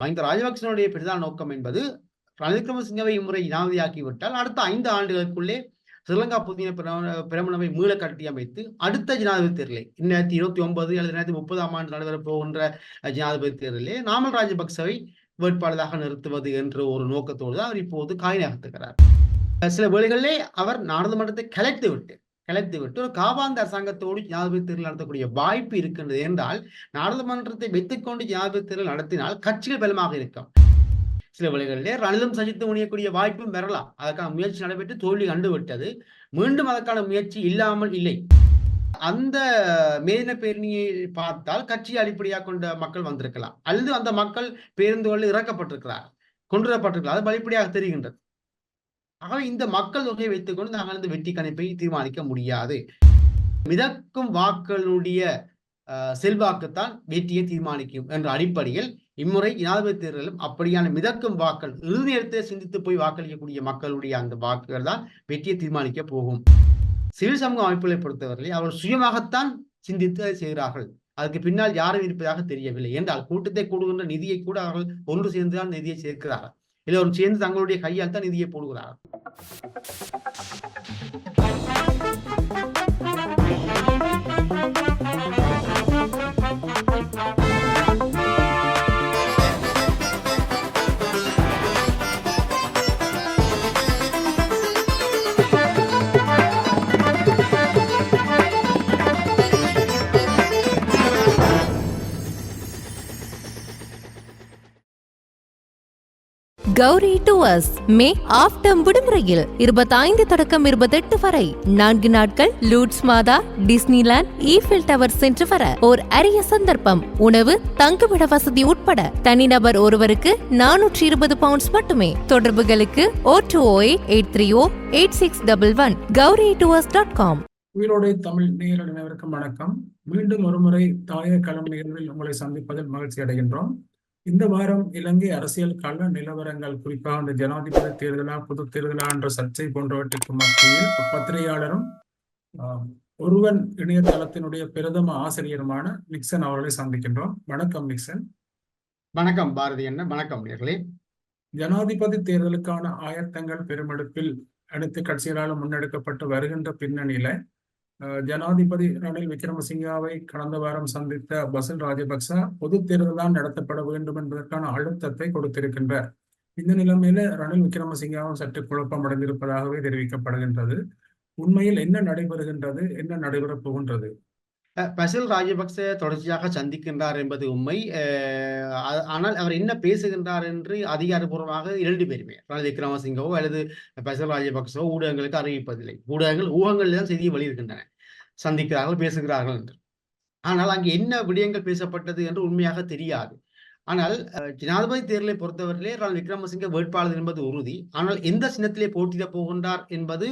மஹிந்த ராஜபக்சனுடைய பிரதான நோக்கம் என்பது ரணில் விக்ரமசிங்கவை இம்முறை ஜனாதிபதியாக்கிவிட்டால் அடுத்த ஐந்து ஆண்டுகளுக்குள்ளே ஸ்ரீலங்கா புதிய பிரமணவை மீள கட்டியமைத்து அடுத்த ஜனாதிபதி தேர்தலை இரண்டாயிரத்தி இருபத்தி ஒன்பது அல்லது இரண்டாயிரத்தி முப்பதாம் ஆண்டு நடைபெறப் போகின்ற ஜனாதிபதி தேர்தலே நாமல் ராஜபக்சவை வேட்பாளராக நிறுத்துவது என்ற ஒரு நோக்கத்தோடு தான் அவர் இப்போது காய் நகர்த்துகிறார் சில வேளைகளிலே அவர் நாடாளுமன்றத்தை கலைத்து விட்டு கலைத்து விட்டு ஒரு காபாந்த அரசாங்கத்தோடு ஜனாதிபதி தேர்தல் நடத்தக்கூடிய வாய்ப்பு இருக்கின்றது என்றால் நாடாளுமன்றத்தை வைத்துக்கொண்டு ஜனாதிபதி தேர்தல் நடத்தினால் கட்சிகள் பலமாக இருக்கும். சில வழிகளிலே ரணிலும் சஜித்து முடியக்கூடிய வாய்ப்பும் பெறலாம். அதற்கான முயற்சி நடைபெற்று தோல்வி கண்டுவிட்டது. மீண்டும் அதற்கான முயற்சி இல்லாமல் இல்லை. அந்த மேதின பேரணியை பார்த்தால் கட்சியை அடிப்படையாக கொண்ட மக்கள் வந்திருக்கலாம். அல்லது அந்த மக்கள் பேருந்துகளில் இறக்கப்பட்டிருக்கிறார் கொண்டுவரப்பட்டிருக்கிறார் அது வெளிப்படையாக தெரிகின்றது. ஆகவே இந்த மக்கள் தொகையை வைத்துக்கொண்டு நாங்கள் இந்த வெற்றி கணிப்பை தீர்மானிக்க முடியாது. மிதக்கும் வாக்களுடைய செல்வாக்குத்தான் வெற்றியை தீர்மானிக்கும் என்ற அடிப்படையில் இம்முறை ஜனாதிபதி தேர்தலும் அப்படியான மிதக்கும் வாக்கள் இறுதி நேரத்தை சிந்தித்து போய் வாக்களிக்கக்கூடிய மக்களுடைய அந்த வாக்குகள் தான் வெற்றியை தீர்மானிக்க போகும். சிவில் சமூக அமைப்புகளை பொறுத்தவரை அவர்கள் சுயமாகத்தான் சிந்தித்து செய்கிறார்கள். அதுக்கு பின்னால் யாரும் இருப்பதாக தெரியவில்லை. என்றால் கூட்டத்தை கூடுகின்ற நிதியை கூட அவர்கள் ஒன்று சேர்ந்துதான் நிதியை சேர்க்கிறார்கள். எல்லோரும் சேர்ந்து தங்களுடைய கையால் தான் நிதியை போடுகிறார்கள் கௌரி டுவர்ஸ் மே ஆஃப்டம் விடுமுறையில் இருபத்தைந்து தொடக்கம் இருபத்தெட்டு வரை. நான்கு நாட்கள் லூட்ஸ் மாதா டிஸ்னிலாண்ட் ஈஃபில் டவர் சென்று வர ஓர் அரிய சந்தர்ப்பம். உணவு தங்குமிட வசதி உட்பட தனிநபர் ஒருவருக்கு நானூற்றி இருபது பவுண்ட்ஸ் மட்டுமே. தொடர்புகளுக்கு O two O eight three O eight six double one Gowri tours dot com Uyirodai Tamil நேயர் அனைவருக்கும் வணக்கம். மீண்டும் ஒருமுறை தாய களம் நிகழ்வில் உங்களை சந்திப்பதில் மகிழ்ச்சி அடைகின்றோம். இந்த வாரம் இலங்கை அரசியல் கள நிலவரங்கள் குறிப்பாக இந்த ஜனாதிபதி தேர்தலா பொது தேர்தலா என்ற சர்ச்சை போன்றவற்றுக்கு மத்தியில் பத்திரிகையாளரும் ஒருவன் இணையதளத்தினுடைய பிரதம ஆசிரியருமான நிக்சன் அவர்களை சந்திக்கின்றோம். வணக்கம் நிக்சன். வணக்கம் பாரதி என்ன வணக்கம் நேர்களே. ஜனாதிபதி தேர்தலுக்கான ஆயத்தங்கள் பெருமெடுப்பில் அனைத்து கட்சிகளாலும் முன்னெடுக்கப்பட்டு வருகின்ற பின்னணியில ஜனாதிபதி ரணில் விக்ரமசிங்காவை கடந்த வாரம் சந்தித்த பசில் ராஜபக்ச பொது தேர்தல் தான் நடத்தப்பட வேண்டும் என்பதற்கான அழுத்தத்தை கொடுத்திருக்கின்றார். இந்த நிலைமையில ரணில் விக்ரமசிங்காவும் சற்று குழப்பம் அடைந்திருப்பதாகவே தெரிவிக்கப்படுகின்றது. உண்மையில் என்ன நடைபெறுகின்றது? என்ன நடைபெறப் போகின்றது? பசில் ராஜபக்ச தொடர்ச்சியாக சந்திக்கின்றார் என்பது உண்மை. ஆனால் அவர் என்ன பேசுகின்றார் என்று அதிகாரப்பூர்வமாக இரண்டு பேருமே ரணில் விக்ரமசிங்கவோ அல்லது பசில் ராஜபக்சவோ ஊடகங்களுக்கு அறிவிப்பதில்லை. ஊடகங்கள் ஊகங்களில் தான் செய்தியை வெளியிடுகின்றன. சந்திக்கிறார்கள் பேசுகிறார்கள் என்று. ஆனால் அங்கு என்ன விடயங்கள் பேசப்பட்டது என்று உண்மையாக தெரியாது. ஆனால் ஜனாதிபதி தேர்தலை பொறுத்தவரையிலே ரணில் விக்ரமசிங்க வேட்பாளர் என்பது உறுதி. ஆனால் எந்த சின்னத்திலே போட்டியிட போகின்றார் என்பது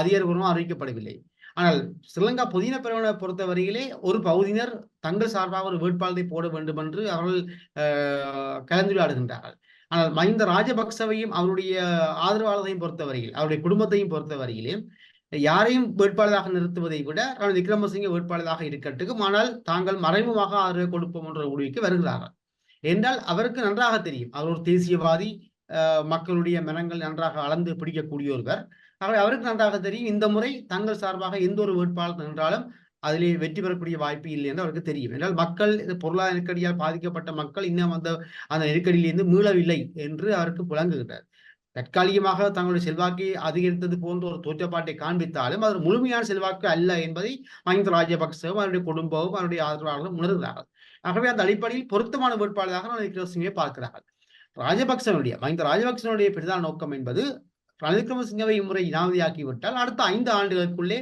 அதிகாரப்பூர்வமாக அறிவிக்கப்படவில்லை. ஆனால் ஸ்ரீலங்கா புதின பிரிவினை பொறுத்தவரையிலே ஒரு பகுதியினர் தங்கள் சார்பாக ஒரு வேட்பாளரை போட வேண்டும் என்று அவர்கள் கலந்துரையாடுகின்றார்கள். ஆனால் மஹிந்த ராஜபக்சவையும் அவருடைய ஆதரவாளரையும் பொறுத்தவரையில் அவருடைய குடும்பத்தையும் பொறுத்தவரையிலே யாரையும் வேட்பாளராக நிறுத்துவதை விட ரணில் விக்ரமசிங்க வேட்பாளராக இருக்கட்டும் ஆனால் தாங்கள் மறைமுகமாக ஆதரவு கொடுப்போம் என்ற முடிவுக்கு வருகிறார்கள். என்றால் அவருக்கு நன்றாக தெரியும். அவர் ஒரு தேசியவாதி மக்களுடைய மனங்கள் நன்றாக அளந்து பிடிக்கக்கூடிய ஒருவர் ஆகவே அவருக்கு நன்றாக தெரியும். இந்த முறை தங்கள் சார்பாக எந்த ஒரு வேட்பாளர் நின்றாலும் அதிலே வெற்றி பெறக்கூடிய வாய்ப்பு இல்லை என்று அவருக்கு தெரியும். என்றால் மக்கள் பொருளாதார நெருக்கடியால் பாதிக்கப்பட்ட மக்கள் இன்னும் அந்த அந்த நெருக்கடியிலிருந்து மீளவில்லை என்று அவருக்கு புலங்குகின்றார் தற்காலிகமாக தங்களுடைய செல்வாக்கை அதிகரித்தது போன்ற ஒரு தோற்றப்பாட்டை காண்பித்தாலும் அது முழுமையான செல்வாக்கு அல்ல என்பதை மஹிந்த ராஜபக்சவும் அவருடைய குடும்பமும் அவருடைய ஆதரவாளர்களும் உணர்கிறார்கள். ஆகவே அந்த அடிப்படையில் பொருத்தமான வேட்பாளராக நான் பார்க்கிறார்கள். ராஜபக்சனுடைய மஹிந்த ராஜபக்சனுடைய பிரதான நோக்கம் என்பது ரணில் விக்ரமசிங்கவை இம்முறை ஜனாதிபதியாக்கிவிட்டால் அடுத்த ஐந்து ஆண்டுகளுக்குள்ளே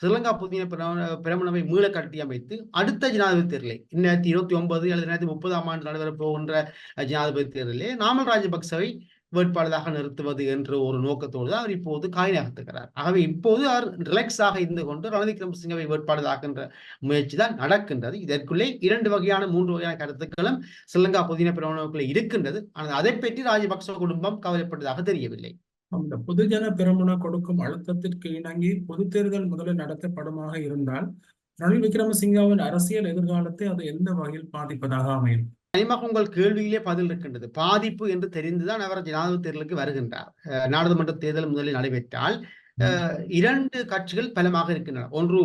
ஸ்ரீலங்கா புதிய பிரமணவை மீள கட்டியமைத்து அடுத்த ஜனாதிபதி தேர்தலை இரண்டாயிரத்தி இருபத்தி ஒன்பது அல்லது இரண்டாயிரத்தி முப்பதாம் ஆண்டு நடைபெறப் போகின்ற ஜனாதிபதி தேர்தலிலே நாமல் ராஜபக்சவை வேட்பாளராக நிறுத்துவது என்ற ஒரு நோக்கத்தோடு தான் அவர் இப்போது காய் நகர்த்துகிறார் ஆகவே இப்போது அவர் ரிலாக்ஸாக இருந்து கொண்டு ரணில் விக்ரமசிங்கவை வேட்பாளராகின்ற முயற்சி தான் நடக்கின்றது. இதற்குள்ளே இரண்டு வகையான மூன்று வகையான கருத்துக்களும் ஸ்ரீலங்கா புதின பிரமணக்குள்ளே இருக்கின்றது. ஆனால் அதை பற்றி ராஜபக்ச குடும்பம் கவலைப்பட்டதாக தெரியவில்லை. அந்த பொதுஜன பெருமுன கொடுக்கும் அழுத்தத்திற்கு இணங்கி பொது தேர்தல் முதலில் நடத்தப்படுமாக இருந்தால் ரணில் விக்ரமசிங்காவின் அரசியல் எதிர்காலத்தை அது எந்த வகையில் பாதிப்பதாக அமையும்? நிச்சயமாக உங்கள் கேள்வியிலே பதில் இருக்கின்றது. பாதிப்பு என்று தெரிந்துதான் அவர் ஜனாதிபதி தேர்தலுக்கு வருகின்றார். நாடாளுமன்ற தேர்தல் முதலில் நடைபெற்றால் இரண்டு கட்சிகள் பலமாக இருக்கின்றன. ஒன்று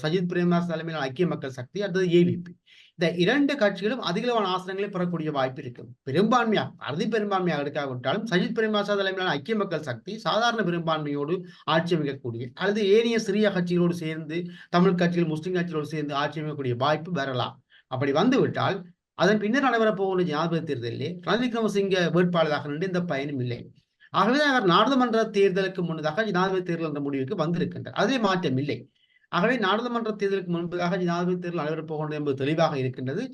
சஜித் பிரேமதாஸ் தலைமையிலான ஐக்கிய மக்கள் சக்தி அடுத்தது ஏவிபி இந்த இரண்டு கட்சிகளும் அதிகளவான ஆசனங்களை பெறக்கூடிய வாய்ப்பு இருக்கும் பெரும்பான்மையாக அறுதி பெரும்பான்மையாக எடுக்காவிட்டாலும் சஜித் பிரேமதாசா தலைமையிலான ஐக்கிய மக்கள் சக்தி சாதாரண பெரும்பான்மையோடு ஆட்சி அமைக்கக்கூடிய அல்லது ஏனைய சிறிய கட்சிகளோடு சேர்ந்து தமிழ் கட்சிகள் முஸ்லிம் கட்சிகளோடு சேர்ந்து ஆட்சி அமைக்கக்கூடிய வாய்ப்பு வரலாம். அப்படி வந்துவிட்டால் அதன் பின்னர் நடைபெறப்போகிற ஜனாதிபதி தேர்தலிலே ரணில் விக்ரமசிங்க வேட்பாளராக நின்று இந்த பயனும் இல்லை. ஆகவே அவர் நாடாளுமன்ற தேர்தலுக்கு முன்னதாக ஜனாதிபதி தேர்தல் என்ற முடிவுக்கு வந்திருக்கின்றார். அதிலே மாற்றம் இல்லை. ஆகவே நாடாளுமன்ற தேர்தலுக்கு முன்பதாக ஜனாதிபதி தேர்தல் நடைபெறப் போகிறது என்பது தெளிவாக இருக்கின்றது.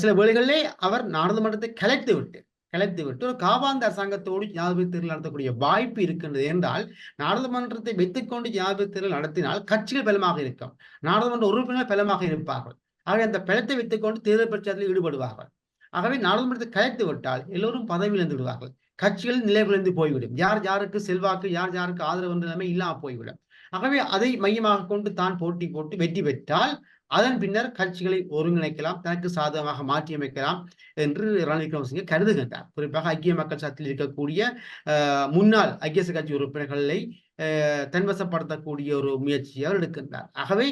சில வேளைகளிலே அவர் நாடாளுமன்றத்தை கலைத்து விட்டு கலைத்து விட்டு ஒரு காபாந்த அரசாங்கத்தோடு ஜனாதிபதி தேர்தல் நடத்தக்கூடிய வாய்ப்பு இருக்கின்றது என்றால் நாடாளுமன்றத்தை வைத்துக்கொண்டு ஜனாதிபதி தேர்தல் நடத்தினால் கட்சிகள் பலமாக இருக்கும். நாடாளுமன்ற உறுப்பினர் பலமாக இருப்பார்கள். ஆகவே அந்த பலத்தை வைத்துக்கொண்டு தேர்தல் பிரச்சாரத்தில் ஈடுபடுவார்கள். ஆகவே நாடாளுமன்றத்தை கலைத்து விட்டால் எல்லோரும் பதவி இழந்து விடுவார்கள். கட்சிகள் விழுந்து போய்விடும். யார் யாருக்கு செல்வாக்கு யார் யாருக்கு ஆதரவு என்ற நிலைமை இல்லாமல் போய்விடும். ஆகவே அதை மையமாக கொண்டு தான் போட்டி போட்டு வெற்றி பெற்றால் அதன் பின்னர் கட்சிகளை ஒருங்கிணைக்கலாம் தனக்கு சாதகமாக மாற்றியமைக்கலாம் என்று ரணில் விக்ரமசிங்கே கருதுகின்றார். குறிப்பாக ஐக்கிய மக்கள் சக்தியில் இருக்கக்கூடிய முன்னாள் ஐக்கிய கட்சி உறுப்பினர்களை தன்வசப்படுத்தக்கூடிய ஒரு முயற்சியை அவர் எடுக்கின்றார். ஆகவே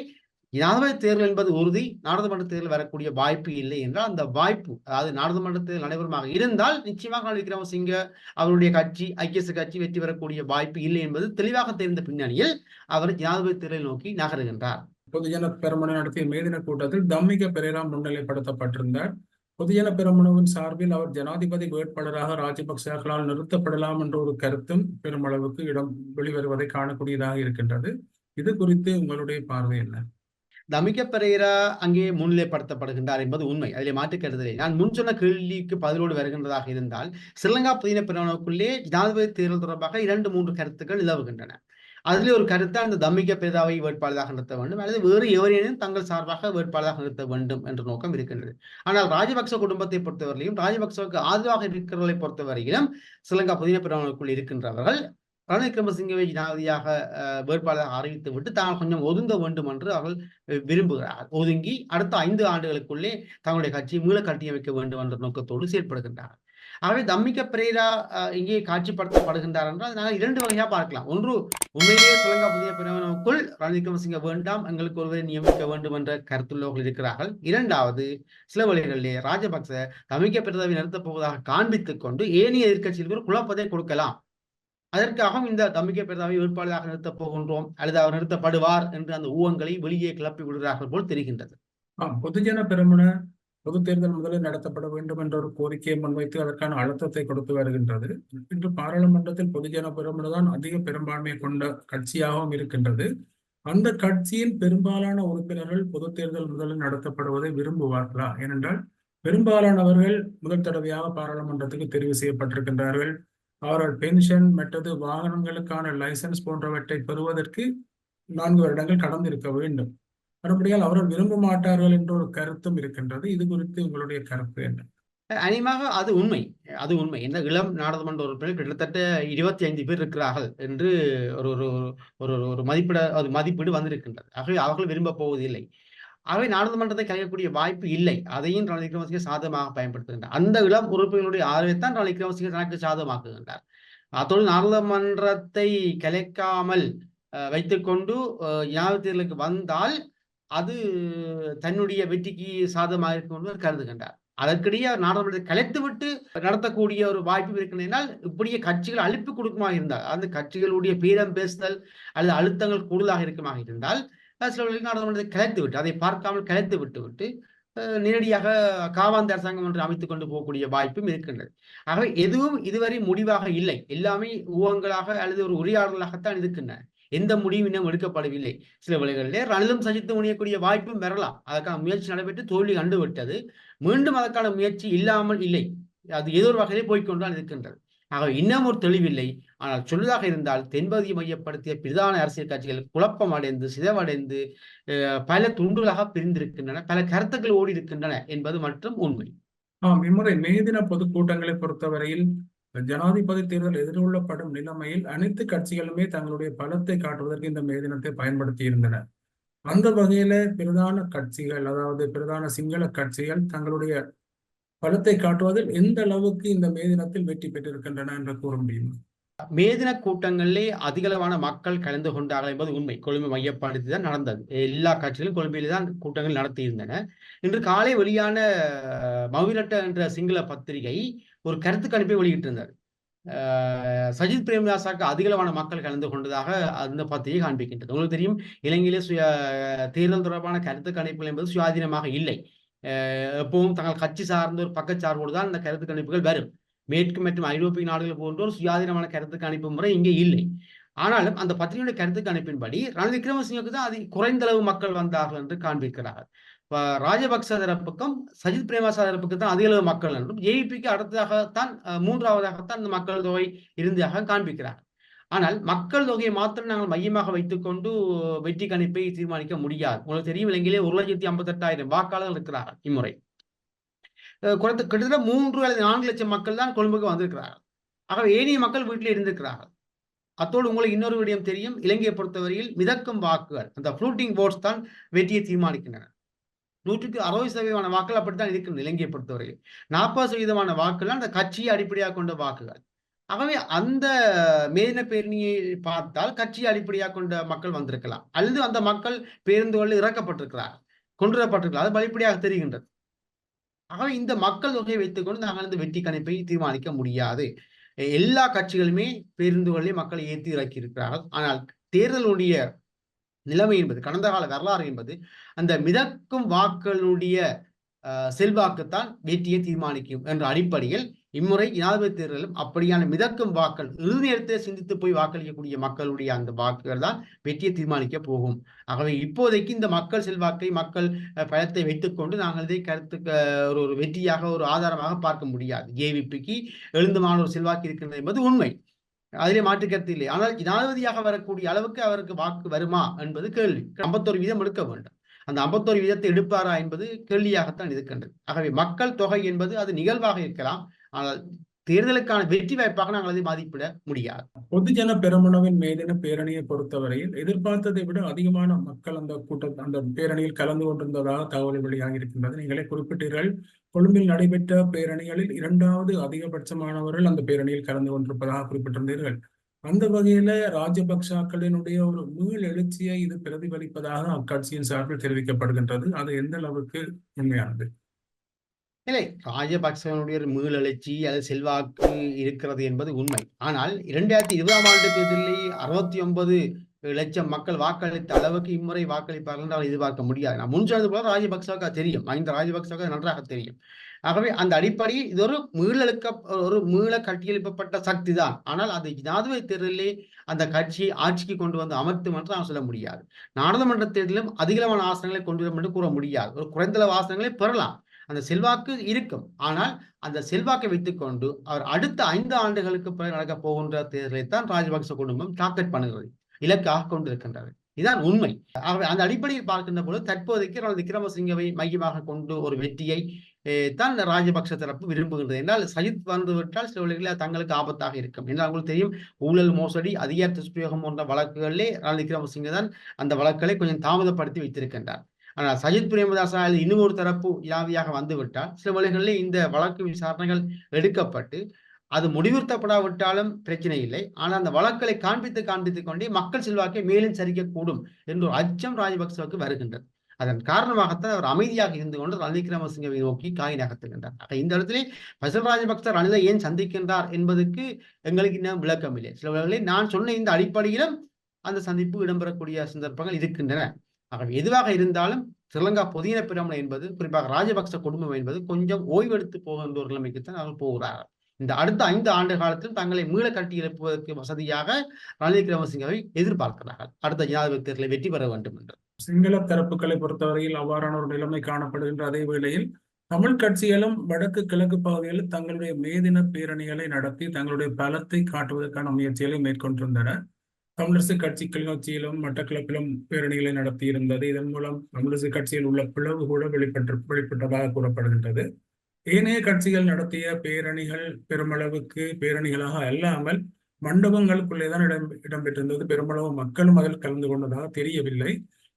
ஜனாதிபதி தேர்தல் என்பது உறுதி. நாடாளுமன்ற தேர்தல் வரக்கூடிய வாய்ப்பு இல்லை என்றால் அந்த வாய்ப்பு அதாவது நாடாளுமன்ற தேர்தல் நடைபெறுமாக இருந்தால் நிச்சயமாக ரணில் விக்ரமசிங்க அவருடைய கட்சி ஐக்கிய கட்சி வெற்றி பெறக்கூடிய வாய்ப்பு இல்லை என்பது தெளிவாக தெரிந்த பின்னணியில் அவர் ஜனாதிபதி தேர்தலை நோக்கி நகருகின்றார். பொதுஜன பெருமனை நடத்திய மேதின கூட்டத்தில் தம்மிக பெரேரா முன்னிலைப்படுத்தப்பட்டிருந்தார். பொதுஜன பெருமனவின் சார்பில் அவர் ஜனாதிபதி வேட்பாளராக ராஜபக்சர்களால் நிறுத்தப்படலாம் என்ற ஒரு கருத்தும் பெருமளவுக்கு இடம் வெளிவருவதை காணக்கூடியதாக இருக்கின்றது. இது குறித்து உங்களுடைய பார்வை என்ன? தமிக்க பெரேரா அங்கே முன்னிலைப்படுத்தப்படுகின்றார் என்பது உண்மை. அதில் மாற்று நான் முன் சொன்ன கேள்விக்கு பதிலோடு வருகின்றதாக இருந்தால் ஸ்ரீலங்கா புதின பிரிவினருக்குள்ளே ஜனாதிபதி தேர்தல் தொடர்பாக இரண்டு மூன்று கருத்துக்கள் நிலவுகின்றன. அதிலே ஒரு கருத்தை அந்த தம்மிக்க பிரதாவை வேட்பாளராக நிறுத்த வேண்டும் அல்லது வேறு எவரேனும் தங்கள் சார்பாக வேட்பாளராக நிறுத்த வேண்டும் என்ற நோக்கம் இருக்கின்றது. ஆனால் ராஜபக்ச குடும்பத்தை பொறுத்தவரையிலும் ராஜபக்சவுக்கு ஆதரவாக இருக்கிறவர்களை பொறுத்தவரையிலும் ஸ்ரீலங்கா புதின பிரிவினருக்குள் இருக்கின்றவர்கள் ரணில் விக்ரமசிங்கவை ஜனாதிபதியாக வேட்பாளராக அறிவித்து விட்டு தாங்கள் கொஞ்சம் ஒதுங்க வேண்டும் என்று அவர்கள் விரும்புகிறார். ஒதுங்கி அடுத்த ஐந்து ஆண்டுகளுக்குள்ளே தங்களுடைய கட்சியை மீள கட்டியமைக்க வேண்டும் என்ற நோக்கத்தோடு செயற்படுகின்றார். ஆகவே தம்மிக்க பிரேரா இங்கே காட்சிப்படுத்தப்படுகின்றார் என்றால் நாங்கள் இரண்டு வகையாக பார்க்கலாம். ஒன்று உண்மையிலேயே ஸ்ரீலங்கா புதிய பிரிவினருக்குள் ரணில் விக்ரமசிங்க வேண்டாம் எங்களுக்கு ஒருவரை நியமிக்க வேண்டும் என்ற கருத்துள்ளவர்கள் இருக்கிறார்கள். இரண்டாவது சில வழிகளிலே ராஜபக்ச தமிக்க பிரதாவை நிறுத்தப் போவதாக காண்பித்துக் கொண்டு ஏனைய எதிர்க்கட்சிகளுக்கு ஒரு குழப்பத்தை கொடுக்கலாம். அதற்காக இந்த தம்பிக்கை பிரதாவை வேட்பாளராக நிறுத்தப் போகின்றோம். அல்லது அவர் நிறுத்தப்படுவார் என்று அந்த ஊகங்களை வெளியே கிளப்பி விடுகிறார்கள் போல் தெரிகின்றது. பொதுஜன பெருமன பொது தேர்தல் முதலில் நடத்தப்பட வேண்டும் என்ற ஒரு கோரிக்கையை முன்வைத்து அதற்கான அழுத்தத்தை கொடுத்து வருகின்றது. இன்று பாராளுமன்றத்தில் பொதுஜன பெருமன தான் அதிக பெரும்பான்மை கொண்ட கட்சியாகவும் இருக்கின்றது. அந்த கட்சியின் பெரும்பாலான உறுப்பினர்கள் பொது தேர்தல் முதலில் நடத்தப்படுவதை விரும்புவார்களா? ஏனென்றால் பெரும்பாலானவர்கள் முதல் தடவையாக பாராளுமன்றத்துக்கு தெரிவு செய்யப்பட்டிருக்கின்றார்கள். அவர்கள் பென்ஷன் மற்றது வாகனங்களுக்கான லைசன்ஸ் போன்றவற்றை பெறுவதற்கு நான்கு வருடங்கள் கடந்திருக்க வேண்டும். மறுபடியால் அவர்கள் விரும்ப மாட்டார்கள் என்ற ஒரு கருத்தும் இருக்கின்றது. இது குறித்து உங்களுடைய கருத்து என்ன? அனிமாக அது உண்மை. அது உண்மை. இந்த இளம் நாடாளுமன்ற உறுப்பினர் கிட்டத்தட்ட இருபத்தி ஐந்து பேர் இருக்கிறார்கள் என்று ஒரு ஒரு ஒரு ஒரு- மதிப்பிட அது மதிப்பீடு வந்திருக்கின்றது. ஆகவே அவர்கள் விரும்ப போவதில்லை. ஆகவே நாடாளுமன்றத்தை கலைக்கக்கூடிய வாய்ப்பு இல்லை. அதையும் ரணில் விக்ரமசிங்க சாதகமாக பயன்படுத்துகின்றார். அந்த இளம் உறுப்பினர்களுடைய ஆதரவைத்தான் ரணில் விக்ரமசிங்க தனக்கு சாதகமாக்குகின்றார். அத்தோடு நாடாளுமன்றத்தை கலைக்காமல் வைத்துக்கொண்டு அஹ், தேர்தலுக்கு வந்தால் அது தன்னுடைய வெற்றிக்கு சாதகமாக இருக்கும் என்று கருதுகின்றார். அதற்கிடையே நாடாளுமன்றத்தை கலைத்து விட்டு நடத்தக்கூடிய ஒரு வாய்ப்பு இருக்கின்றனால் இப்படியே கட்சிகள் அழிப்பு கொடுக்குமாக இருந்தால் அந்த கட்சிகளுடைய பீடம் பேசுதல் அல்லது அழுத்தங்கள் கூடுதலாக இருக்குமாக இருந்தால் அஹ் சில வேளைகளில் நாடாளுமன்றத்தை கலைத்து விட்டு அதை பார்க்காமல் கலைத்து விட்டு விட்டு நேரடியாக காவாந்த அரசாங்கம் ஒன்று அமைத்துக் கொண்டு போகக்கூடிய வாய்ப்பும் இருக்கின்றது. ஆகவே எதுவும் இதுவரை முடிவாக இல்லை. எல்லாமே ஊகங்களாக அல்லது ஒரு உரையாடலாகத்தான் இருக்கின்றன. எந்த முடிவும் இன்னும் எடுக்கப்படவில்லை. சில வழிகளிலே ரணிலும் சஜித்து முடியக்கூடிய வாய்ப்பும் பெறலாம் அதற்கான முயற்சி நடைபெற்று தோல்வி கண்டுவிட்டது. மீண்டும் அதற்கான முயற்சி இல்லாமல் இல்லை. அது ஏதோ ஒரு வகையிலே போய்க்கொண்டுதான் இருக்கின்றது. ஆகவே இன்னும் ஒரு தெளிவில்லை. ஆனால் சொல்வதாக இருந்தால் தென்பகுதியை மையப்படுத்திய பிரதான அரசியல் கட்சிகள் குழப்பம் அடைந்து சிதவடைந்து பல துண்டுகளாக பிரிந்திருக்கின்றன பல கருத்துக்கள் ஓடி இருக்கின்றன என்பது மற்றும் உண்மை. ஆம் இம்முறை மேதின பொதுக்கூட்டங்களை பொறுத்தவரையில் ஜனாதிபதி தேர்தல் எதிர்கொள்ளப்படும் நிலைமையில் அனைத்து கட்சிகளுமே தங்களுடைய பலத்தை காட்டுவதற்கு இந்த மேதினத்தை பயன்படுத்தி இருந்தன அந்த வகையில பிரதான கட்சிகள் அதாவது பிரதான சிங்கள கட்சிகள் தங்களுடைய பலத்தை காட்டுவதில் எந்த அளவுக்கு இந்த மே தினத்தில் வெற்றி பெற்றிருக்கின்றன என்று கூற முடியுமா? மேதின கூட்டங்களிலே அதிகளவான மக்கள் கலந்து கொண்டார்கள் என்பது உண்மை. கொழும்பு மையப்படுத்தி தான் நடந்தது. எல்லா கட்சிகளும் கொழும்பிலே தான் கூட்டங்கள் நடத்தியிருந்தன. இன்று காலை வெளியான அஹ், மவிரட்ட என்ற சிங்கள பத்திரிகை ஒரு கருத்து கணிப்பை வெளியிட்டிருந்தது. சஜித் பிரேமதாசாக்கு அதிகளவான மக்கள் கலந்து கொண்டதாக அந்த பத்திரிகை காண்பிக்கின்றது. உங்களுக்கு தெரியும் இலங்கையிலே சுய தேர்தல் தொடர்பான கருத்து கணிப்புகள் என்பது சுயாதீனமாக இல்லை. எப்பவும் தங்கள் கட்சி சார்ந்த ஒரு பக்கச்சார்போடு தான் இந்த கருத்து கணிப்புகள் வரும். மேற்கு மற்றும் ஐரோப்பிய நாடுகள் போன்ற ஒரு சுயாதீனமான கருத்து கணிப்பு முறை இங்கே இல்லை. ஆனாலும் அந்த பத்திரிகையுடைய கருத்து கணிப்பின்படி ரணில் விக்ரமசிங்கவுக்கு தான் அதி குறைந்த அளவு மக்கள் வந்தார்கள் என்று காண்பிக்கிறார்கள். ராஜபக்ச தரப்புக்கும் சஜித் பிரேமசா தரப்புக்கு தான் அதிக அளவு மக்கள் என்றும் ஏபிக்கு அடுத்ததாகத்தான் மூன்றாவதாகத்தான் இந்த மக்கள் தொகை இருந்ததாக காண்பிக்கிறார் ஆனால் மக்கள் தொகையை மாத்திரம் நாங்கள் மையமாக வைத்துக்கொண்டு வெற்றி கணிப்பை தீர்மானிக்க முடியாது. உங்களுக்கு தெரியும் இலங்கையிலே ஒரு லட்சத்தி ஐம்பத்தெட்டாயிரம் வாக்காளர்கள் இருக்கிறார்கள் இம்முறை. குறைத்து குறைந்த கிட்டத்தட்ட மூன்று அல்லது நான்கு லட்சம் மக்கள் தான் கொழும்புக்கு வந்திருக்கிறார்கள். ஆகவே ஏனைய மக்கள் வீட்டில் இருந்திருக்கிறார்கள். அத்தோடு உங்களுக்கு இன்னொரு விடயம் தெரியும். இலங்கையை பொறுத்தவரையில் மிதக்கும் வாக்குகள் அந்த ஃப்ளூட்டிங் போட்ஸ் தான் வெற்றியை தீர்மானிக்கின்றன. நூற்றுக்கு அறுபது சதவீதமான வாக்குகள் அப்படித்தான் இருக்கின்றன இலங்கையை பொறுத்தவரையில். நாற்பது சதவீதமான வாக்குகள் அந்த கட்சியை அடிப்படையாக கொண்ட வாக்குகள். ஆகவே அந்த மேதின பேரணியை பார்த்தால் கட்சியை அடிப்படையாக கொண்ட மக்கள் வந்திருக்கலாம். அல்லது அந்த மக்கள் பேருந்துகளில் இறக்கப்பட்டிருக்கிறார்கள் கொண்டுவரப்பட்டிருக்கிறார் அது வெளிப்படையாக தெரிகின்றது. ஆனால் இந்த மக்கள் தொகையை வைத்துக்கொண்டு நாங்கள் இந்த வெற்றி கணிப்பை தீர்மானிக்க முடியாது. எல்லா கட்சிகளுமே பேருந்துகளிலே மக்களை ஏற்றி இறக்கி இருக்கிறார்கள் ஆனால் தேர்தலுடைய நிலைமை என்பது கடந்த கால வரலாறு என்பது அந்த மிதக்கும் வாக்களுடைய செல்வாக்குத்தான் வெற்றியை தீர்மானிக்கும் என்ற அடிப்படையில் இம்முறை ஜனாதிபதி தேர்தலிலும் அப்படியான மிதக்கும் வாக்கள் இறுதி நேரத்தில் சிந்தித்து போய் வாக்களிக்கக்கூடிய மக்களுடைய அந்த வாக்குகள் தான் வெற்றியை தீர்மானிக்க போகும். ஆகவே இப்போதைக்கு இந்த மக்கள் செல்வாக்கை மக்கள் பயத்தை வைத்துக்கொண்டு நாங்கள் இதை கருத்து ஒரு ஒரு வெற்றியாக ஒரு ஆதாரமாக பார்க்க முடியாது. ஜேவிபிக்கு எழுந்துமான ஒரு செல்வாக்கு இருக்கின்றது என்பது உண்மை. அதிலே மாற்று கருத்து இல்லை. ஆனால் ஜனாதிபதியாக வரக்கூடிய அளவுக்கு அவருக்கு வாக்கு வருமா என்பது கேள்வி. ஐம்பத்தொரு வீதம் எடுக்க வேண்டும். அந்த ஐம்பத்தொரு வீதத்தை எடுப்பாரா என்பது கேள்வியாகத்தான் இருக்கின்றது. ஆகவே மக்கள் தொகை என்பது அது நிகழ்வாக இருக்கலாம். ஆனால் தேர்தலுக்கான வெற்றி வாய்ப்பாக நாங்கள் அதை மதிப்பிட முடியாது. பொதுஜன பெருமனவின் மேதின பேரணியை பொறுத்தவரையில் எதிர்பார்த்ததை விட அதிகமான மக்கள் அந்த கூட்ட அந்த பேரணியில் கலந்து கொண்டிருந்ததாக தகவல் வெளியாகி இருக்கின்றது. நீங்களே குறிப்பிட்டீர்கள் கொழும்பில் நடைபெற்ற பேரணிகளில் இரண்டாவது அதிகபட்சமானவர்கள் அந்த பேரணியில் கலந்து கொண்டிருப்பதாக குறிப்பிட்டிருந்தீர்கள். அந்த வகையில ராஜபக்சாக்களினுடைய ஒரு மீள் எழுச்சியை இது பிரதிபலிப்பதாக அக்கட்சியின் சார்பில் தெரிவிக்கப்படுகின்றது. அது எந்த அளவுக்கு உண்மையானது? இல்லை ராஜபக்சவனுடைய ஒரு மீளெழுச்சி அல்லது செல்வாக்கு இருக்கிறது என்பது உண்மை. ஆனால் இரண்டாயிரத்தி இருபதாம் ஆண்டு தேர்தலில் அறுபத்தி ஒன்பது லட்சம் மக்கள் வாக்களித்த அளவுக்கு இம்முறை வாக்களிப்பார்கள் என்று எதிர்பார்க்க முடியாது. நான் முன் சொன்னது போல ராஜபக்சாவுக்கு அது தெரியும். மஹிந்த ராஜபக்சாவுக்கு நன்றாக தெரியும். ஆகவே அந்த அடிப்படையில் இது ஒரு மீளழுக்க ஒரு மீள கட்டியெழுப்பப்பட்ட சக்தி தான். ஆனால் அது ஜனாதிபதி தேர்தலிலே அந்த கட்சியை ஆட்சிக்கு கொண்டு வந்து அமர்த்தும் என்று நான் சொல்ல முடியாது. நாடாளுமன்ற தேர்தலிலும் அதிகளவான ஆசனங்களை கொண்டு வரும் என்று கூற முடியாது. ஒரு குறைந்தளவு ஆசனங்களை பெறலாம். அந்த செல்வாக்கு இருக்கும். ஆனால் அந்த செல்வாக்கை வைத்துக்கொண்டு அவர் அடுத்த ஐந்து ஆண்டுகளுக்கு பிறகு நடக்க போகின்ற தேர்தலை தான் ராஜபக்ச குடும்பம் டார்கெட் பண்ணுகிறது. இலக்காக கொண்டிருக்கின்றது. இதுதான் உண்மை. ஆகவே அந்த அடிப்படையில் பார்க்கின்ற போது தற்போதைக்கு ரணில் விக்ரமசிங்கவை மையமாக கொண்டு ஒரு வெற்றியை தான் ராஜபக்ச தரப்பு விரும்புகின்றது. என்றால் சஜித் வந்துவிட்டால் சில வழிகளில் தங்களுக்கு ஆபத்தாக இருக்கும். என்றால் உங்களுக்கு தெரியும் ஊழல் மோசடி அதிகார துஷ்பிரயோகம் போன்ற வழக்குகளிலே ரணில் விக்ரமசிங்க தான் அந்த வழக்குகளை கொஞ்சம் தாமதப்படுத்தி வைத்திருக்கின்றார். ஆனால் சஜித் பிரேமதாசா அல்லது இன்னும் ஒரு தரப்பு இலாவியாக வந்துவிட்டால் சில வழிகளில் இந்த வழக்கு விசாரணைகள் எடுக்கப்பட்டு அது முடிவுறுத்தப்படாவிட்டாலும் பிரச்சனை இல்லை. ஆனால் அந்த வழக்குகளை காண்பித்து காண்பித்து கொண்டே மக்கள் செல்வாக்கை மேலும் சரிக்கக்கூடும் என்ற ஒரு அச்சம் ராஜபக்சவுக்கு வருகின்றது. அதன் காரணமாகத்தான் அவர் அமைதியாக இருந்து கொண்டு ரணில் விக்ரமசிங்கவை நோக்கி காய் நகர்த்துகின்றார் ஆக இந்த இடத்திலே பசல் ராஜபக்ச ரணிலை ஏன் சந்திக்கின்றார் என்பதற்கு எங்களுக்கு இன்னும் விளக்கம் இல்லை சில வேளைகளில் நான் சொன்ன இந்த அடிப்படையிலும் அந்த சந்திப்பு இடம்பெறக்கூடிய சந்தர்ப்பங்கள் இருக்கின்றன. ஆகவே எதுவாக இருந்தாலும் ஸ்ரீலங்கா பொதியின பிரமணம் என்பது குறிப்பாக ராஜபக்ச குடும்பம் என்பது கொஞ்சம் ஓய்வெடுத்து போகின்ற ஒரு நிலைமைக்குத்தான் அவர்கள் போகிறார்கள் இந்த அடுத்த ஐந்து ஆண்டு காலத்தில் தங்களை மீள கட்டி எழுப்புவதற்கு வசதியாக ரணில் விக்ரமசிங்கவை எதிர்பார்க்கிறார்கள். அடுத்த ஜனாதிபதி தேர்தலை வெற்றி பெற வேண்டும் என்று. சிங்கள தரப்புகளை பொறுத்தவரையில் அவ்வாறான ஒரு நிலைமை காணப்படுகின்ற அதே வேளையில் தமிழ் கட்சிகளும் வடக்கு கிழக்கு பகுதிகளில் தங்களுடைய மேதின பேரணிகளை நடத்தி தங்களுடைய பலத்தை காட்டுவதற்கான முயற்சிகளை மேற்கொண்டிருந்தன தமிழரசு கட்சி கிளிநொச்சியிலும் மட்டக்களப்பிலும் பேரணிகளை நடத்தியிருந்தது. இதன் மூலம் தமிழரசு கட்சியில் உள்ள பிளவு கூட வெளிப்பட்டு வெளிப்பட்டதாக கூறப்படுகின்றது. ஏனைய கட்சிகள் நடத்திய பேரணிகள் பெருமளவுக்கு பேரணிகளாக அல்லாமல் மண்டபங்களுக்குள்ளே தான் இடம் இடம்பெற்றிருந்தது. பெருமளவு மக்களும் அதில் கலந்து கொண்டதாக தெரியவில்லை.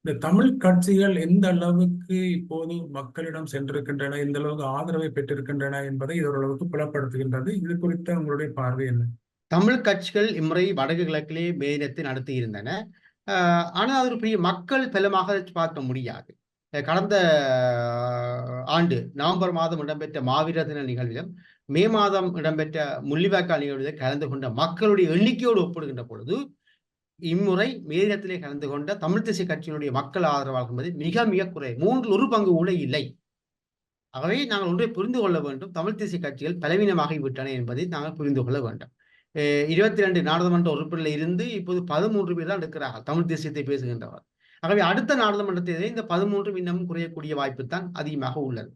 இந்த தமிழ் கட்சிகள் எந்த அளவுக்கு இப்போது மக்களிடம் சென்றிருக்கின்றன எந்த அளவுக்கு ஆதரவை பெற்றிருக்கின்றன என்பதை இது ஓரளவுக்கு புலப்படுத்துகின்றது. இது குறித்த உங்களுடைய பார்வை என்ன? தமிழ் கட்சிகள் இம்முறை வடக்கு கிழக்கிலே மேலிடத்தை நடத்தியிருந்தன. ஆனால் அது பெரிய மக்கள் பலமாக பார்க்க முடியாது. கடந்த ஆண்டு நவம்பர் மாதம் இடம்பெற்ற மாவீர தின நிகழ்விலும் மே மாதம் இடம்பெற்ற முள்ளிவாய்க்கால் நிகழ்வில் கலந்து கொண்ட மக்களுடைய எண்ணிக்கையோடு ஒப்பிடுகின்ற பொழுது இம்முறை மேலிடத்திலே கலந்து கொண்ட தமிழ் திசை கட்சியினுடைய மக்கள் ஆதரவாக என்பது மிக மிக குறை மூன்றில் ஒரு பங்கு கூட இல்லை. ஆகவே நாங்கள் ஒன்றை புரிந்து கொள்ள வேண்டும். தமிழ் தேசிய கட்சிகள் பலவீனமாகி விட்டன என்பதை நாங்கள் புரிந்து கொள்ள வேண்டும். இருபத்தி ரெண்டு நாடாளுமன்ற உறுப்பினர்கள் இருந்து இப்போது பதிமூன்று பேர் தான் இருக்கிறார்கள். தமிழ் தேசியத்தை பேசுகின்றவர். ஆகவே அடுத்த நாடாளுமன்ற தேர்தலில் இந்த பதிமூன்று இன்னமும் குறையக்கூடிய வாய்ப்பு தான் அதிகமாக உள்ளது.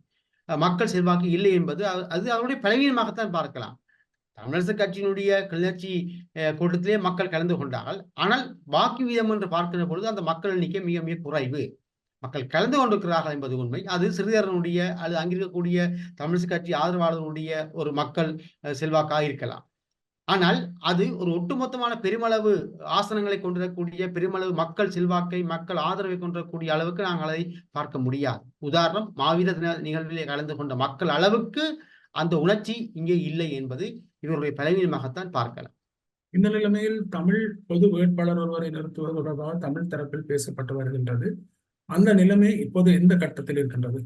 மக்கள் செல்வாக்கு இல்லை என்பது அது அது அவருடைய பலவீனமாகத்தான் பார்க்கலாம். தமிழரசு கட்சியினுடைய கிளர்ச்சி கூட்டத்திலே மக்கள் கலந்து கொண்டார்கள். ஆனால் வாக்கு வீதம் என்று பார்க்கிற பொழுது அந்த மக்கள் எண்ணிக்கை மிக மிக குறைவு. மக்கள் கலந்து கொண்டிருக்கிறார்கள் என்பது உண்மை. அது சிறிதரனுடைய அல்லது அங்கிருக்கக்கூடிய தமிழரசு கட்சி ஆதரவாளர்களுடைய ஒரு மக்கள் செல்வாக்காக இருக்கலாம். ஆனால் அது ஒரு ஒட்டுமொத்தமான பெருமளவு ஆசனங்களை கொண்டிருக்கக்கூடிய பெருமளவு மக்கள் செல்வாக்கை மக்கள் ஆதரவை கொண்டிருக்கக்கூடிய அளவுக்கு நாங்கள் அதை பார்க்க முடியாது. உதாரணம் மாவீர தின நிகழ்விலே கலந்து கொண்ட மக்கள் அளவுக்கு அந்த உணர்ச்சி இங்கே இல்லை என்பது இவருடைய பலவீனமாகத்தான் பார்க்கலாம். இந்த நிலைமையில் தமிழ் பொது வேட்பாளர் ஒருவரை நிறுத்துவது தொடர்பாக தமிழ் தரப்பில் பேசப்பட்டு வருகின்றது. அந்த நிலைமை இப்போது எந்த கட்டத்தில் இருக்கின்றது?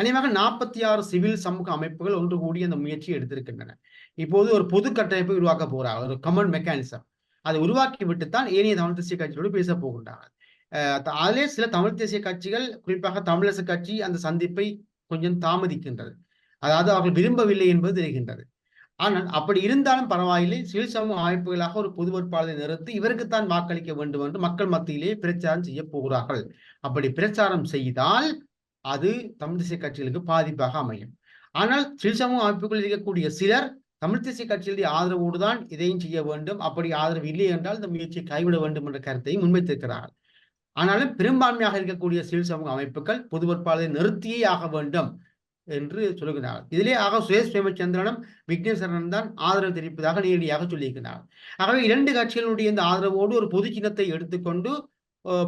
அநேகமாக நாற்பத்தி ஆறு சிவில் சமூக அமைப்புகள் ஒன்று கூடி அந்த முயற்சியை எடுத்திருக்கின்றன. இப்போது ஒரு பொது கட்டமைப்பை உருவாக்க போறாங்க. ஒரு கமன் மெக்கானிசம் அதை உருவாக்கி விட்டுத்தான் ஏனைய தமிழ் தேசிய கட்சியோடு பேச போகின்றார்கள். அதிலே சில தமிழ் தேசிய கட்சிகள் குறிப்பாக தமிழரசு கட்சி அந்த சந்திப்பை கொஞ்சம் தாமதிக்கின்றது. அதாவது அவர்கள் விரும்பவில்லை என்பது தெரிகின்றது. ஆனால் அப்படி இருந்தாலும் பரவாயில்லை. சிவில் சமூக அமைப்புகளாக ஒரு பொது வேட்பாளரை நிறுத்தி இவருக்குத்தான் வாக்களிக்க வேண்டும் என்று மக்கள் மத்தியிலே பிரச்சாரம் செய்ய போகிறார்கள். அப்படி பிரச்சாரம் செய்தால் அது தமிழ் தேசிய கட்சிகளுக்கு பாதிப்பாக அமையும். ஆனால் சிவில் சமூக அமைப்புகளில் இருக்கக்கூடிய சிலர் தமிழ் தேசிய கட்சிகளுடைய ஆதரவோடு தான் இதையும் செய்ய வேண்டும். அப்படி ஆதரவு இல்லை என்றால் இந்த முயற்சியை கைவிட வேண்டும் என்ற கருத்தையும் முன்வைத்திருக்கிறார்கள் ஆனாலும் பெரும்பான்மையாக இருக்கக்கூடிய சிவில் சமூக அமைப்புகள் பொது வேட்பாளரை நிறுத்தியே ஆக வேண்டும் என்று சொல்லுகிறார்கள் இதிலே ஆக சுரேஷ் பிரேமச்சந்திரனும் விக்னேஸ்வரன் தான் ஆதரவு தெரிவிப்பதாக நேரடியாக சொல்லியிருக்கிறார். ஆகவே இரண்டு கட்சிகளுடைய இந்த ஆதரவோடு ஒரு பொது சின்னத்தை எடுத்துக்கொண்டு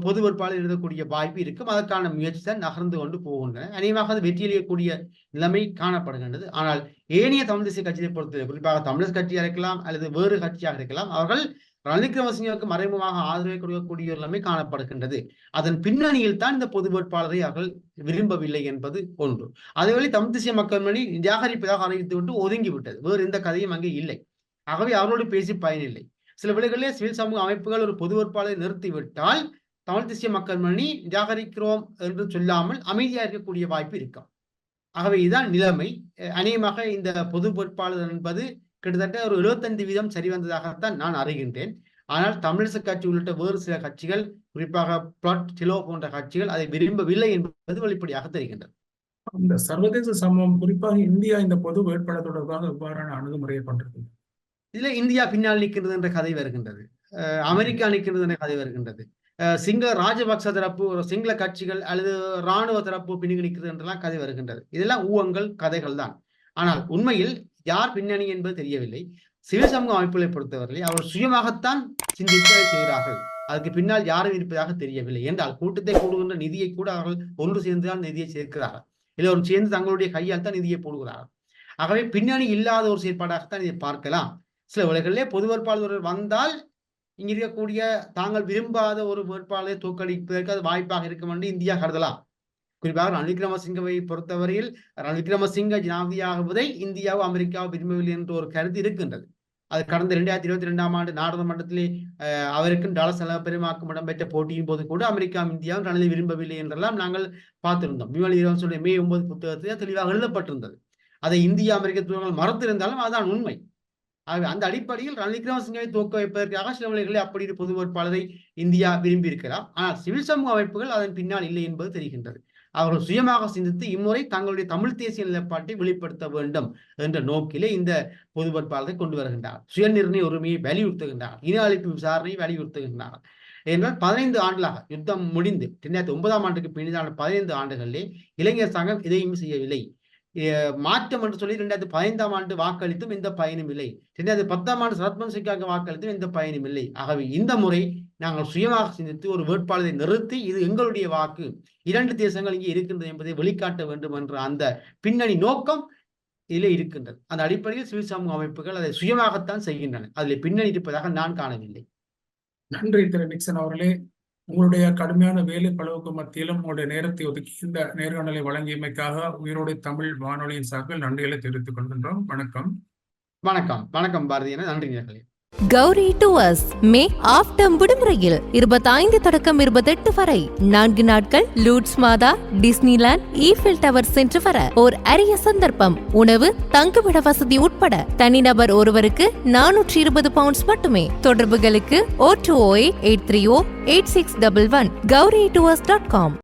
பொது வேட்பாளர் எழுதக்கூடிய வாய்ப்பு இருக்கும். அதற்கான முயற்சி தான் நகர்ந்து கொண்டு போகின்றன. அநேகமாக அது வெற்றியளிக்கக்கூடிய நிலைமை காணப்படுகின்றது. ஆனால் ஏனைய தமிழ் தேசிய கட்சியை பொறுத்தவரை குறிப்பாக தமிழர் கட்சியாக இருக்கலாம் அல்லது வேறு கட்சியாக இருக்கலாம் அவர்கள் ரணில் விக்ரமசிங்கவுக்கு மறைமுகமாக ஆதரவை கொடுக்கக்கூடிய ஒரு நிலைமை காணப்படுகின்றது. அதன் பின்னணியில் தான் இந்த பொது வேட்பாளரை அவர்கள் விரும்பவில்லை என்பது ஒன்று. அதேவேளை தமிழ் தேசிய மக்கள் மணி நிராகரிப்பதாக அறிவித்துவிட்டு ஒதுங்கிவிட்டது. வேறு எந்த கதையும் அங்கே இல்லை. ஆகவே அவர்களோடு பேசி பயனில்லை. சில வேளைகளிலே சிவில் சமூக அமைப்புகள் ஒரு பொது வேட்பாளரை நிறுத்திவிட்டால் தமிழ் தேசிய மக்கள் மணி நிராகரிக்கிறோம் என்று சொல்லாமல் அமைதியாக இருக்கக்கூடிய வாய்ப்பு இருக்கும் ஆகவே இதுதான் நிலைமை. அநேகமாக இந்த பொது வேட்பாளர் என்பது கிட்டத்தட்ட ஒரு 75% வீதம் சரி வந்ததாகத்தான் நான் அறிகின்றேன். ஆனால் தமிழிசை கட்சி உள்ளிட்ட வேறு சில கட்சிகள் குறிப்பாக பிளாட் சிலோ போன்ற கட்சிகள் அதை விரும்பவில்லை என்பது வெளிப்படையாக தெரிகின்றது. இந்த சர்வதேச சமூகம் குறிப்பாக இந்தியா இந்த பொது வேட்பாளர் தொடர்பாக எவ்வாறான அணுகுமுறையை கொண்டிருக்கு இதுல இந்தியா பின்னால் நிற்கிறது என்ற கதை வருகின்றது. அமெரிக்கா நிற்கிறது என்ற கதை வருகின்றது. சிங்கள ராஜபக்ச தரப்பு ஒரு சிங்கள கட்சிகள் அல்லது இராணுவ தரப்பு பின்னுக்கு நிற்கிறது என்றெல்லாம் கதை வருகின்றது. இதெல்லாம் ஊகங்கள் கதைகள் தான். ஆனால் உண்மையில் யார் பின்னணி என்பது தெரியவில்லை. சிவில் சமூக அமைப்புகளை பொறுத்தவரை அவர் சுயமாகத்தான் சிந்தித்து செய்கிறார்கள். அதுக்கு பின்னால் யாரும் இருப்பதாக தெரியவில்லை. என்றால் கூட்டத்தை கூடுகின்ற நிதியை கூட அவர்கள் ஒன்று சேர்ந்துதான் நிதியை சேர்க்கிறார்கள். எல்லோரும் சேர்ந்து தங்களுடைய கையால் தான் நிதியை போடுகிறார்கள். ஆகவே பின்னணி இல்லாத ஒரு செயற்பாடாகத்தான் இதை பார்க்கலாம். சில வேளைகளிலே பொதுவேற்பாளர் வந்தால் இங்க இருக்கக்கூடிய தாங்கள் விரும்பாத ஒரு வேட்பாளரை தோற்கடிப்பதற்கு அது வாய்ப்பாக இருக்கும் என்று இந்தியா கருதலாம். குறிப்பாக ரணில் விக்ரமசிங்கவை பொறுத்தவரையில் ரணில் விக்ரமசிங்க ஜனாதிபதியாகுவதை இந்தியாவும் அமெரிக்காவும் விரும்பவில்லை என்ற ஒரு கருத்து இருக்கின்றது. அது கடந்த இரண்டாயிரத்தி இருபத்தி ரெண்டாம் ஆண்டு நாடாளுமன்றத்திலே அவருக்கும் டாலர் செலவு பெருமாக்கும் இடம்பெற்ற போட்டியின் போது கூட அமெரிக்காவும் இந்தியாவும் ரணிலை விரும்பவில்லை என்றெல்லாம் நாங்கள் பார்த்திருந்தோம். விமல் வீரவன்சனுடைய மே ஒன்பது புத்தகத்திலே தெளிவாக எழுதப்பட்டிருந்தது. அதை இந்திய அமெரிக்க தூரங்கள் மறுத்திருந்தாலும் அதுதான் உண்மை. ஆகவே அந்த அடிப்படையில் ரணில் விக்ரமசிங்கவை தோக்க வைப்பதற்காக சில அப்படி பொது வேட்பாளரை இந்தியா விரும்பி இருக்கலாம் ஆனால் சிவில் சமூக அமைப்புகள் அதன் பின்னால் இல்லை என்பது தெரிகின்றது. அவர்கள் சுயமாக சிந்தித்து இம்முறை தங்களுடைய தமிழ் தேசிய நிலைப்பாட்டை வெளிப்படுத்த வேண்டும் என்ற நோக்கிலே இந்த பொது வேட்பாளரை கொண்டு வருகின்றார் சுயநிர்ணய உரிமையை வலியுறுத்துகின்றார் இன அழிப்பு விசாரணையை வலியுறுத்துகின்றார் என்றால் பதினைந்து ஆண்டுகளாக யுத்தம் முடிந்து இரண்டாயிரத்தி ஒன்பதாம் ஆண்டுக்கு பின்னான பதினைந்து ஆண்டுகளிலே இளைஞர் சங்கம் எதையும் செய்யவில்லை. மாற்றம் என்று சொல்லி ரெண்டாயிரத்தி பதினைந்தாம் ஆண்டு வாக்களித்தும் எந்த பயனும் இல்லை. ரெண்டாயிரத்தி பத்தாம் ஆண்டு சரத்மன் சிங்காக வாக்களித்தும் எந்த பயனும் இல்லை. ஆகவே இந்த முறை நாங்கள் சுயமாக சிந்தித்து ஒரு வேட்பாளரை நிறுத்தி இது எங்களுடைய வாக்கு. இரண்டு தேசங்கள் இங்கே இருக்கின்றது என்பதை வெளிக்காட்ட வேண்டும் என்ற அந்த பின்னணி நோக்கம் இதில் இருக்கின்றது. அந்த அடிப்படையில் சிவில் சமூக அமைப்புகள் அதை சுயமாகத்தான் செய்கின்றன. அதில் பின்னணி இருப்பதாக நான் காணவில்லை. நன்றி திரு நிக்சன் அவர்களே. உங்களுடைய கடுமையான வேலை பளவுக்கு மத்தியிலும் உங்களுடைய நேரத்தை ஒதுக்கி இந்த நேர்காணலை வழங்கியமைக்காக உயிரோடு தமிழ் வானொலியின் சார்பில் நன்றிகளை தெரிவித்துக் கொள்கின்றோம். வணக்கம். வணக்கம். வணக்கம் பாரதியன நன்றி நேர்களே Gowri tours May half term விடுமுறையில் இருபத்தைந்து தொடக்கம் இருபத்தெட்டு வரை நான்கு நாட்கள் லூட்ஸ் மாதா டிஸ்னிலாண்ட் ஈஃபில் டவர் சென்று வர ஓர் அரிய சந்தர்ப்பம். உணவு தங்குமிட வசதி உட்பட தனிநபர் ஒருவருக்கு நானூற்றி இருபது பவுண்ட்ஸ் மட்டுமே. தொடர்புகளுக்கு O two O eight three O eight six double one Gowri tours dot com.